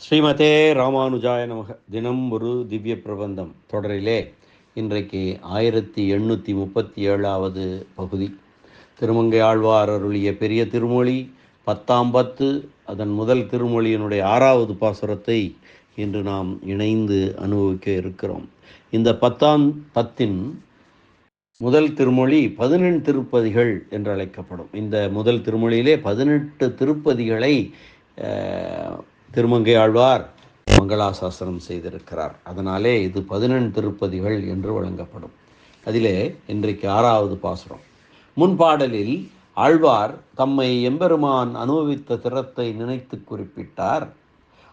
ஸ்ரீமதே ராமானுஜாய நமக. தினம் ஒரு திவ்ய பிரபந்தம் தொடரிலே இன்றைக்கு ஆயிரத்தி எண்ணூற்றி முப்பத்தி ஏழாவது பகுதி. திருமங்கை ஆழ்வார் அருளிய பெரிய திருமொழி பத்தாம் பத்து அதன் முதல் திருமொழியினுடைய ஆறாவது பாசுரத்தை இன்று நாம் இணைந்து அனுபவிக்க இருக்கிறோம். இந்த பத்தாம் பத்தின் முதல் திருமொழி பதினெண் திருப்பதிகள் என்று அழைக்கப்படும் இந்த முதல் திருமொழியிலே பதினெட்டு திருப்பதிகளை திருமங்கை ஆழ்வார் மங்களாசாசனம் செய்திருக்கிறார். அதனாலே இது பதினெண் திருப்பதிகள் என்று வழங்கப்படும். அதிலே இன்றைக்கு ஆறாவது பாசுரம். முன்பாடலில் ஆழ்வார் தம்மை எம்பெருமான் அனுபவித்த திறத்தை நினைத்து குறிப்பிட்டார்.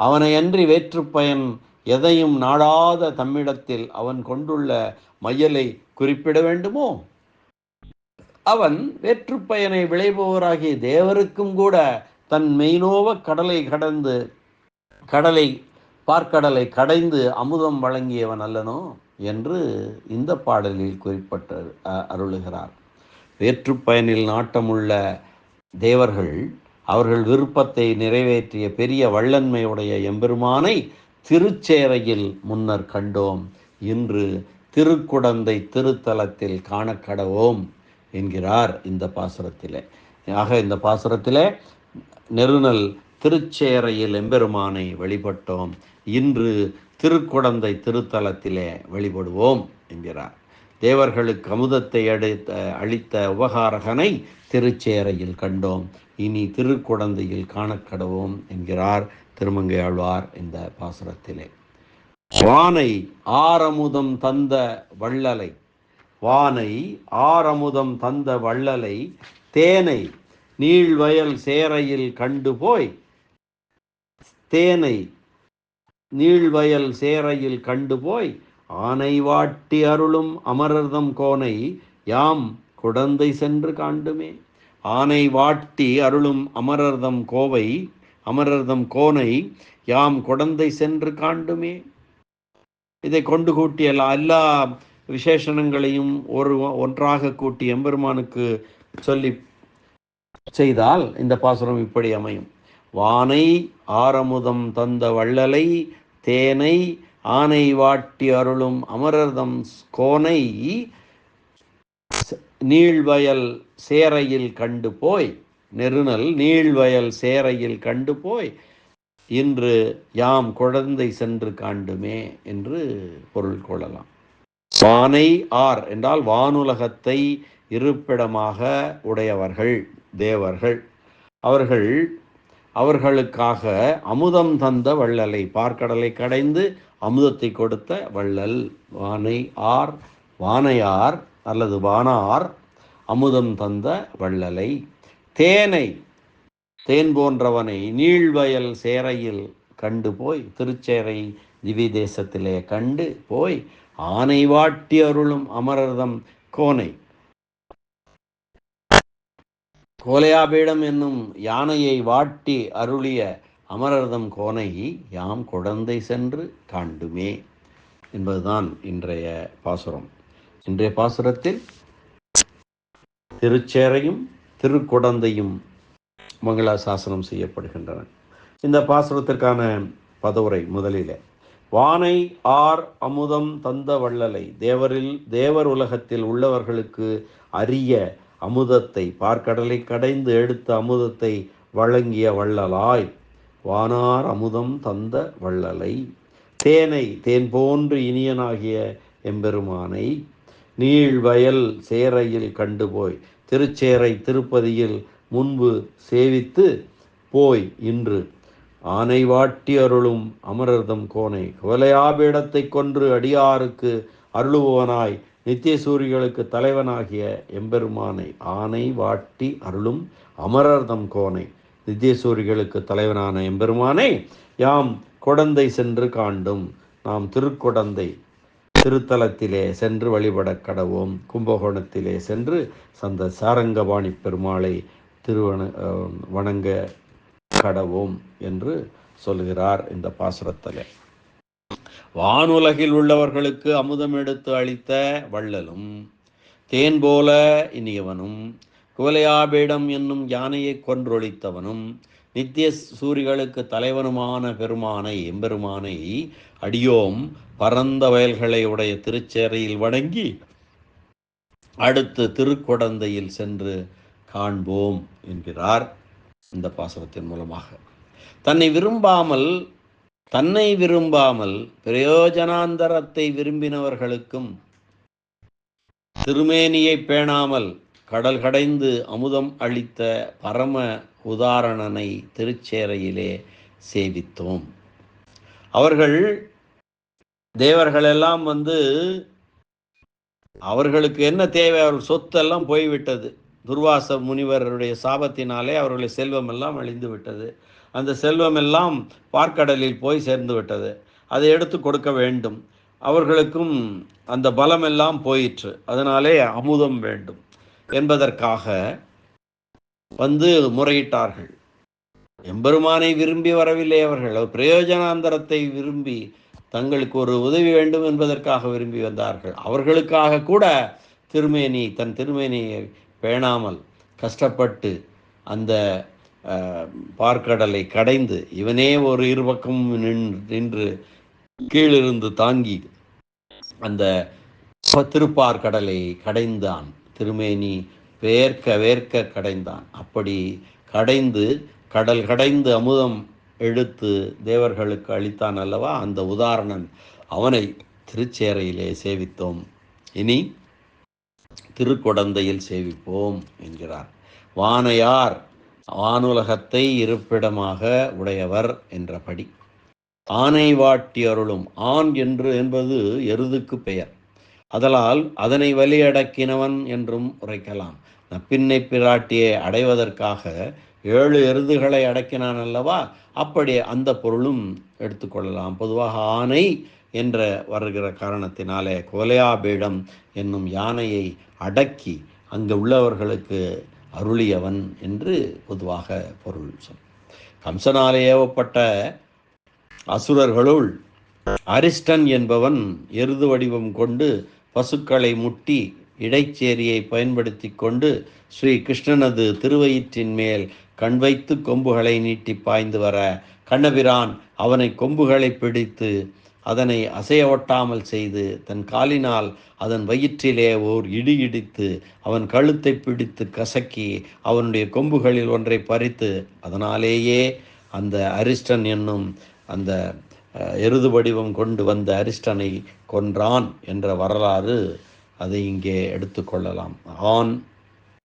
அவனை அன்றி வேற்றுப்பயன் எதையும் நாடாத தம்மிடத்தில் அவன் கொண்டுள்ள மையலை குறிப்பிட வேண்டுமோ? அவன் வேற்றுப்பயனை விளைபவராகிய தேவருக்கும் கூட தன் மெய்நோவ கடலை கடந்து கடலை பார்க்கடலை கடைந்து அமுதம் வழங்கியவன் அல்லனோ என்று இந்த பாடலில் குறிப்பிட்ட அ- அருளுகிறார். வேற்றுப்பயனில் நாட்டமுள்ள தேவர்கள் அவர்கள் விருப்பத்தை நிறைவேற்றிய பெரிய வள்ளன்மையுடைய எம்பெருமானை திருச்சேரையில் முன்னர் கண்டோம். இன்று திருக்குடந்தை திருத்தலத்தில் காணக்கடவோம் என்கிறார் இந்த பாசுரத்திலே. ஆக இந்த பாசுரத்திலே நெருநல் திருச்சேரையில் எம்பெருமானை வழிபட்டோம். இன்று திருக்குடந்தை திருத்தலத்திலே வழிபடுவோம் என்கிறார். தேவர்களுக்கு அமுதத்தை அடித்த அளித்த உபகாரகனை திருச்சேரையில் கண்டோம். இனி திருக்குடந்தையில் காணக்கடவோம் என்கிறார் திருமங்கையாழ்வார் இந்த பாசுரத்திலே. வானை ஆரமுதம் தந்த வள்ளலை வானை ஆரமுதம் தந்த வள்ளலை தேனை நீள்வயல் சேரையில் கண்டு போய் தேனை நீள்வயல் சேரையில் கண்டு போய் ஆனை வாட்டி அருளும் அமரர்தம் கோனை யாம் குடந்தை சென்று காண்டுமே. ஆனை வாட்டி அருளும் அமரர்தம் கோவை அமரர்தம் கோனை யாம் குடந்தை சென்று காண்டுமே. இதை கொண்டு கூட்டிய எல்லா எல்லா விசேஷணங்களையும் ஒரு ஒன்றாக கூட்டி எம்பெருமானுக்கு சொல்லி செய்தால் இந்த பாசுரம் இப்படி அமையும். வானை ஆரமுதம் தந்த வள்ளலை தேனை ஆனை வாட்டி அருளும் அமரர்தம் கோனை நீள்வயல் சேரையில் கண்டு போய் நெருநல் நீள்வயல் சேரையில் கண்டு போய் இன்று யாம் குழந்தை சென்று காண்டுமே என்று பொருள் கொள்ளலாம். வானை ஆர் என்றால் வானுலகத்தை இருப்பிடமாக உடையவர்கள். தேவர்கள். அவர்கள் அவர்களுக்காக அமுதம் தந்த வள்ளலை பார்க்கடலை கடைந்து அமுதத்தை கொடுத்த வள்ளல் வானை ஆர் வானையார் அல்லது வானார் அமுதம் தந்த வள்ளலை. தேனை தேன் போன்றவனை நீள்வயல் சேரையில் கண்டு போய் திருச்சேரை திவி தேசத்திலே கண்டு போய் ஆனை வாட்டி அருளும் அமரர்தம் கோனை. கோலையாபீடம் என்னும் யானையை வாட்டி அருளிய அமரர்தம் கோனை யாம் குழந்தை சென்று காண்டுமே என்பதுதான் இன்றைய பாசுரம். இன்றைய பாசுரத்தில் திருச்சேரையும் திருக்குடந்தையும் மங்களாசாசனம் செய்யப்படுகின்றன. இந்த பாசுரத்திற்கான பதவுரை முதலிலே. வானை ஆர் அமுதம் தந்த வள்ளலை தேவரில் தேவர் உலகத்தில் உள்ளவர்களுக்கு அரிய அமுதத்தை பார்க்கடலை கடைந்து எடுத்த அமுதத்தை வழங்கிய வள்ளலாய். வானார் அமுதம் தந்த வள்ளலை. தேனை தேன் போன்று இனியனாகிய எம்பெருமானை. நீள்வயல் சேரையில் கண்டுபோய் திருச்சேரை திருப்பதியில் முன்பு சேவித்து போய் இன்று. ஆனை வாட்டி அருளும் அமரர்தம் கோனை குவலையாபீடத்தை கொன்று அடியாருக்கு அருளுபவனாய் நித்தியசூரிகளுக்கு தலைவனாகிய எம்பெருமானை ஆனை வாட்டி அருளும் அமரர்தம் கோனை. நித்தியசூரிகளுக்கு தலைவனான எம்பெருமானை யாம் குடந்தை சென்று காண்டும். நாம் திருக்குடந்தை திருத்தலத்திலே சென்று வழிபடக் கடவோம். கும்பகோணத்திலே சென்று சந்த சாரங்கபாணி பெருமாளை திருவண வணங்க கடவோம் என்று சொல்கிறார் இந்த பாசுரத்தில். வானுலகில் உள்ளவர்களுக்கு அமுதம் எடுத்து அளித்த வள்ளலும் தேன் போல இனியவனும் குவலையாபீடம் என்னும் யானையை கொன்றொழித்தவனும் நித்திய சூரிகளுக்கு தலைவனுமான பெருமானை எம்பெருமானை அடியோம் பரந்த வயல்களை உடைய திருச்சேரையில் வணங்கி அடுத்து திருக்குடந்தையில் சென்று காண்போம் என்கிறார் இந்த பாசுரத்தின் மூலமாக. தன்னை விரும்பாமல் தன்னை விரும்பாமல் பிரயோஜனாந்தரத்தை விரும்பினவர்களுக்கும் திருமேனியை பேணாமல் கடல் கடைந்து அமுதம் அளித்த பரம உதாரணனை திருச்சேரையிலே சேவித்தோம். அவர்கள் தேவர்களெல்லாம் வந்து அவர்களுக்கு என்ன தேவை? அவர்கள் சொத்தெல்லாம் போய்விட்டது. துர்வாச முனிவருடைய சாபத்தினாலே அவர்களுடைய செல்வம் எல்லாம் அழிந்து விட்டது அந்த செல்வம் எல்லாம் பார்க்கடலில் போய் சேர்ந்து விட்டது. அதை எடுத்து கொடுக்க வேண்டும். அவர்களுக்கும் அந்த பலம் எல்லாம் போயிற்று. அதனாலே அமுதம் வேண்டும் என்பதற்காக வந்து முறையிட்டார்கள். எம்பெருமானை விரும்பி வரவில்லை அவர்கள். பிரயோஜனாந்தரத்தை விரும்பி தங்களுக்கு ஒரு உதவி வேண்டும் என்பதற்காக விரும்பி வந்தார்கள். அவர்களுக்காக கூட திருமேனி தன் திருமேனியை பேணாமல் கஷ்டப்பட்டு அந்த பார்க்கடலை கடைந்து இவனே ஒரு இருபக்கம் நின்று கீழிருந்து தாங்கி அந்த திருப்பார்கடலை கடைந்தான். திருமேனி வேர்க்க வேர்க்க கடைந்தான். அப்படி கடைந்து கடல் கடைந்து அமுதம் எடுத்து தேவர்களுக்கு அளித்தான் அல்லவா? அந்த உதாரணன் அவனை திருச்சேரையிலே சேவித்தோம். இனி திருக்குடந்தையில் சேவிப்போம் என்கிறார். வானையார் வானுலகத்தை இருப்பிடமாக உடையவர் என்றபடி ஆனை வாட்டி அருளும் ஆண் என்று என்பது எருதுக்கு பெயர். அதலால் அதனை வலியடக்கினவன் என்றும் உரைக்கலாம். நப்பின்னை பிராட்டியை அடைவதற்காக ஏழு எருதுகளை அடக்கினான் அல்லவா? அப்படி அந்த பொருளும் எடுத்துக்கொள்ளலாம் பொதுவாக ஆனை என்ற வருகிற காரணத்தினாலே கோலையாபீடம் என்னும் யானையை அடக்கி அங்கு உள்ளவர்களுக்கு அருளியவன் என்று பொதுவாக பொருள் சொல். கம்சனாலே ஏவப்பட்ட அசுரர்களுள் அரிஸ்டன் என்பவன் எருது வடிவம் கொண்டு பசுக்களை முட்டி இடைச்சேரியை பயன்படுத்தி கொண்டு ஸ்ரீ கிருஷ்ணனது திருவயிற்றின் மேல் கண் வைத்து கொம்புகளை நீட்டி பாய்ந்து வர கண்ணபிரான் அவனை கொம்புகளை பிடித்து அதனை அசைய ஒட்டாமல் செய்து தன் காலினால் அதன் வயிற்றிலே ஓர் இடி இடித்து அவன் கழுத்தை பிடித்து கசக்கி அவனுடைய கொம்புகளில் ஒன்றை பறித்து அதனாலேயே அந்த அரிஸ்டன் என்னும் அந்த எருது வடிவம் கொண்டு வந்த அரிஸ்டனை கொன்றான் என்ற வரலாறு அதை இங்கே எடுத்துக்கொள்ளலாம் ஆண்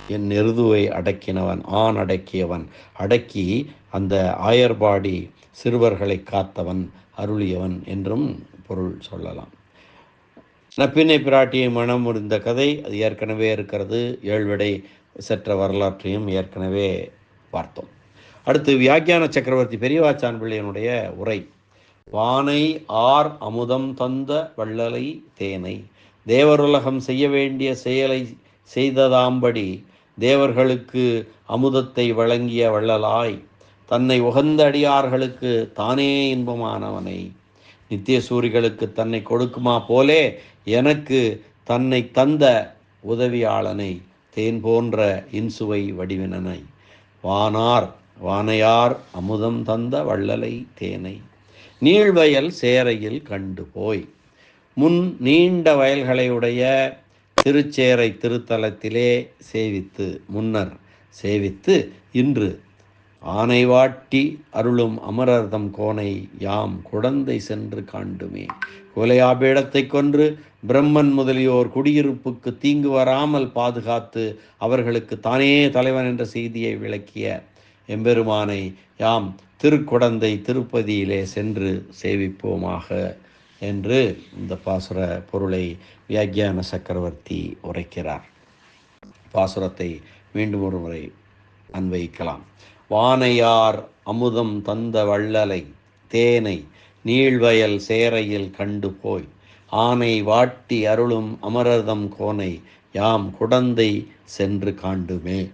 என் எருதுவை அடக்கினவன் ஆண் அடக்கியவன் அடக்கி அந்த ஆயர்பாடி சிறுவர்களை காத்தவன். அருளியவன் என்றும் பொருள் சொல்லலாம். நப்பினை பிராட்டியை மனம் முடிந்த கதை அது ஏற்கனவே இருக்கிறது. ஏழ்விடை செற்ற வரலாற்றையும் ஏற்கனவே பார்த்தோம். அடுத்து வியாக்கியான சக்கரவர்த்தி பெரியவாச்சான் பிள்ளையனுடைய உரை. வானை ஆர் அமுதம் தந்த வள்ளலை தேனை. தேவருலகம் செய்ய வேண்டிய செயலை செய்ததாம்படி தேவர்களுக்கு அமுதத்தை வழங்கிய வள்ளலாய். தன்னை உகந்த அடியார்களுக்கு தானே இன்பமானவனை. நித்திய சூரிகளுக்கு தன்னை கொடுக்குமா போலே எனக்கு தன்னை தந்த உதவியாளனை தேன் போன்ற இன்சுவை வடிவினனை. வானார் வானையார் அமுதம் தந்த வள்ளலை தேனை. நீள்வயல் சேரையில் கண்டு போய். முன் நீண்ட வயல்களையுடைய திருச்சேரை திருத்தலத்திலே சேவித்து முன்னர் சேவித்து இன்று ஆனை வாட்டி அருளும் அமரர்தம் கோனை யாம் குடந்தை சென்று காண்டுமே. குலையாபீடத்தை கொன்று பிரம்மன் முதலியோர் குடியிருப்புக்கு தீங்கு வராமல் பாதுகாத்து அவர்களுக்கு தானே தலைவன் என்ற செய்தியை விளக்கிய எம்பெருமானை யாம் திருக்குடந்தை திருப்பதியிலே சென்று சேவிப்போமாக என்று இந்த பாசுர பொருளை வியாக்கியான சக்கரவர்த்தி உரைக்கிறார். பாசுரத்தை மீண்டும் ஒரு முறை அன்வைக்கலாம் வானையார் அமுதம் தந்த வள்ளலை தேனை நீள்வயல் சேரையில் கண்டு போய் ஆனை வாட்டி அருளும் அமரர்தம் கோனை யாம் குடந்தை சென்று காண்டுமே.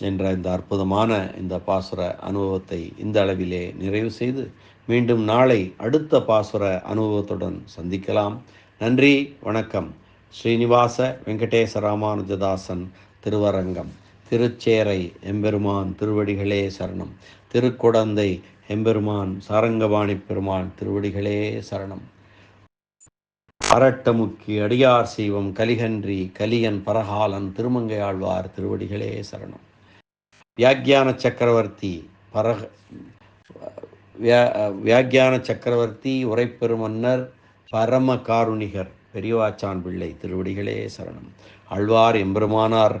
என்ற இந்த அற்புதமான இந்த பாசுர அனுபவத்தை இந்த அளவிலே நிறைவு செய்து மீண்டும் நாளை அடுத்த பாசுர அனுபவத்துடன் சந்திக்கலாம். நன்றி வணக்கம். ஸ்ரீனிவாச வெங்கடேச ராமானுஜதாசன் திருவரங்கம். திருச்சேரை எம்பெருமான் திருவடிகளே சரணம். திருக்குடந்தை எம்பெருமான் சாரங்கபாணி பெருமான் திருவடிகளே சரணம். அரட்டமுக்கி அடியார் செய்வம் கலிகன்றி கலியன் பரகாலன் திருமங்கையாழ்வார் திருவடிகளே சரணம். வியாக்கியான சக்கரவர்த்தி பரக வியா- வியாக்கியான சக்கரவர்த்தி உரைப்பெருமன்னர் பரம காருணிகர் பெரியவாச்சான் பிள்ளை திருவடிகளே சரணம். ஆழ்வார் எம்பெருமானார்